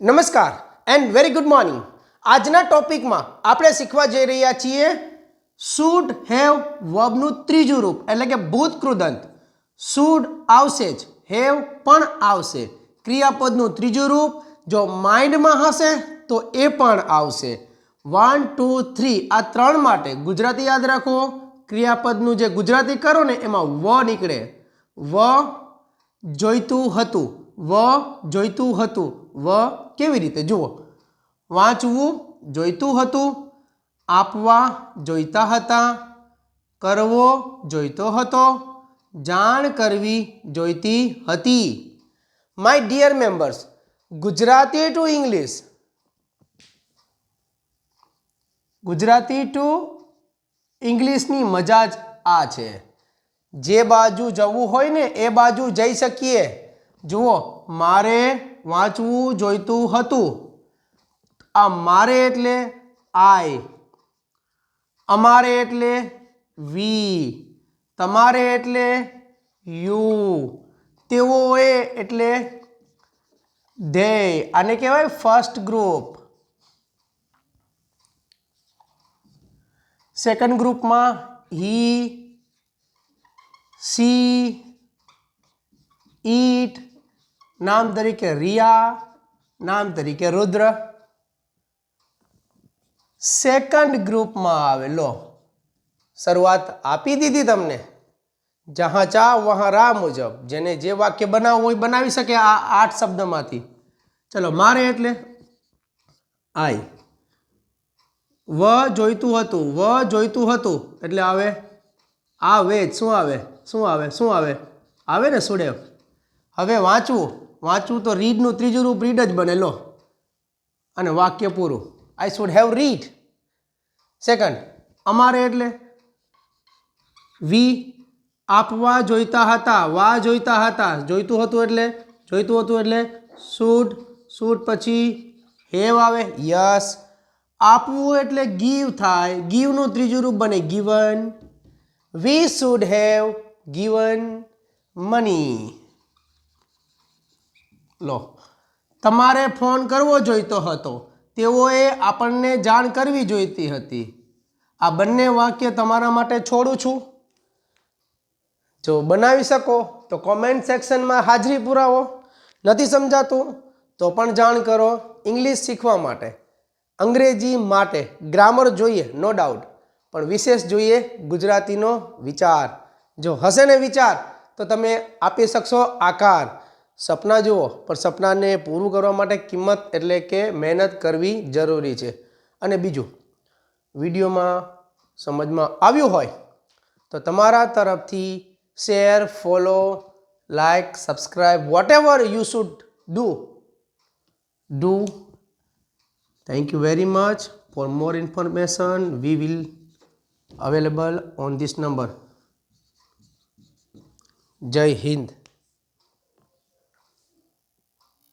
નમસ્કાર and very good morning આજના ટોપિકમાં આપણે શીખવા જઈ રહ્યા છીએ શુડ હેવ વર્બનું ત્રીજું રૂપ, એટલે કે ભૂતકૃદંત. શુડ આવશે જ હેવ પણ આવશે. ક્રિયાપદનું ત્રીજું રૂપ, જો માઇન્ડમાં હશે, તો એ પણ આવશે. વન ટુ થ્રી આ ત્રણ માટે ગુજરાતી યાદ રાખો. ક્રિયાપદનું જે ગુજરાતી કરો ને, એમાં વ નીકળે. વ જોઈતું હતું, વ જોઈતું હતું, વ કેવી રીતે? જુઓ, વાંચવું જોઈતું હતું, આપવા જોઈતા હતા, કરવો જોઈતો હતો, જાણ કરવી જોઈતી હતી. My dear members Gujarati to English Gujarati to ઇંગ્લિશની મજા જ આ છે. જે બાજુ જવું હોય ને, એ બાજુ જઈ શકીએ. જુઓ, મારે વાંચવું, જોઈતું હતું. આ મારે એટલે આય અમારે એટલે વી. તમારે એટલે યુ. તેઓએ એટલે ધે આને કહેવાય ફર્સ્ટ ગ્રુપ સેકન્ડ ગ્રુપમાં હી સી ઈટ નામ તરીકે રિયા, નામ તરીકે રુદ્ર. સેકન્ડ ગ્રુપમાં આવે લો શરૂઆત આપી દીધી તમને. જહાં ચા, વહાં રા મુજબ. જેને જે વાક્ય બનાવવું હોય બનાવી શકે આ આઠ શબ્દમાંથી. ચલો, મારે એટલે આઈ. વ જોઈતું હતું, વ જોઈતું હતું. એટલે આવે આવે જ. શું આવે? શું આવે? શું આવે? આવે ને સુડેવ હવે વાંચવું. વાંચવું તો રીડનું ત્રીજું રૂપ રીડ જ બને, લો. અને વાક્ય પૂરું. I should have read second અમારે એટલે વી આપવા જોઈતા હતા, વા જોઈતા હતા. જોઈતું હતું એટલે, જોઈતું હતું એટલે શુડ શુડ પછી હેવ આવે. યસ આપવું એટલે ગીવ થાય. ગીવનું ત્રીજું રૂપ બને given we should have given money લો. તમારે ફોન કરવો જોઈતો હતો. તેઓએ આપણને જાણ કરવી જોઈતી હતી. આ બંને વાક્ય તમારા માટે છોડું છું. જો બનાવી શકો, તો કોમેન્ટ સેક્શનમાં હાજરી પુરાવો. નથી સમજાતું, તો પણ જાણ કરો ઇંગ્લિશ શીખવા માટે. અંગ્રેજી માટે ગ્રામર જોઈએ નો ડાઉટ પણ વિશેષ જોઈએ ગુજરાતીનો વિચાર. જો હશે ને વિચાર, તો તમે આપી શકશો આકાર. સપના જુઓ પણ સપનાને પૂરું કરવા માટે કિંમત એટલે કે મહેનત કરવી જરૂરી છે અને બીજું વિડીયોમાં સમજમાં આવ્યું હોય તો તમારા તરફથી share follow like subscribe whatever you should do do Thank you very much. For more information, we will available on this number. Jai Hind.